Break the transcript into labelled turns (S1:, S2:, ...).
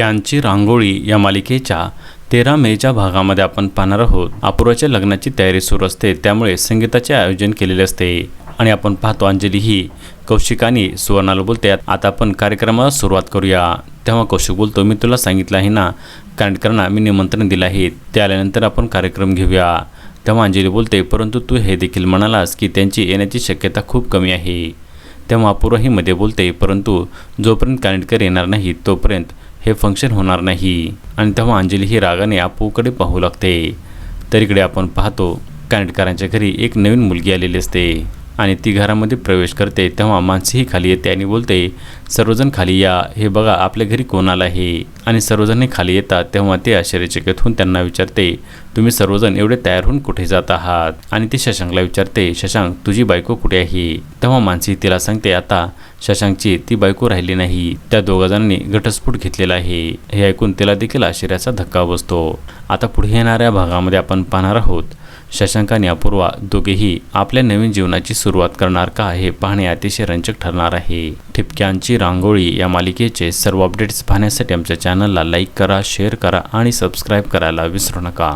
S1: ठिपक्यांची रांगोळी या मालिकेच्या तेरा मेच्या भागामध्ये आपण पाहणार आहोत. अपूर्वाच्या लग्नाची तयारी सुरू असते त्यामुळे संगीताचे आयोजन केलेले असते. आणि आपण पाहतो अंजली ही कौशिकाने सुवर्णाला बोलते. आता आपण कार्यक्रमाला सुरुवात करूया. तेव्हा कौशिक बोलतो मी तुला सांगितलं आहे ना कांडकरांना मी निमंत्रण दिलं आहे. ते आल्यानंतर आपण कार्यक्रम घेऊया. तेव्हा अंजली बोलते परंतु तू हे देखील म्हणालास की त्यांची येण्याची शक्यता खूप कमी आहे. तेव्हा अपूर्वाही मध्ये बोलते परंतु जोपर्यंत कानिटकर येणार नाही तोपर्यंत हे फंक्शन होणार नाही. आणि तेव्हा अंजली ही रागाने अपूकडे पाहू लागते. तरीकडे आपण पाहतो कानेटकरांच्या घरी एक नवीन मुलगी आलेली असते. आणि ती घरामध्ये प्रवेश करते तेव्हा मानसीही खाली येते आणि बोलते सर्वजण खाली या हे बघा आपल्या घरी कोण आहे? आणि सर्वजण खाली येतात तेव्हा ते आश्चर्यचकित होऊन त्यांना विचारते तुम्ही सर्वजण एवढे तयार होऊन कुठे जात आहात? आणि ती शशांकला विचारते शशांक तुझी बायको कुठे आहे? तेव्हा मानसी तिला सांगते आता शशांकची ती बायको राहिली नाही त्या दोघा जणांनी घटस्फोट घेतलेला आहे. हे ऐकून तिला देखील आश्चर्याचा धक्का बसतो. आता पुढे येणाऱ्या भागामध्ये आपण पाहणार आहोत शशांक आणि अपूर्वा दोघेही आपल्या नवीन जीवनाची सुरुवात करणार का हे पाहणे अतिशय रंजक ठरणार आहे. ठिपक्यांची रांगोळी या मालिकेचे सर्व अपडेट्स पाहण्यासाठी आमच्या चॅनलला लाईक करा शेअर करा आणि सबस्क्राईब करायला विसरू नका.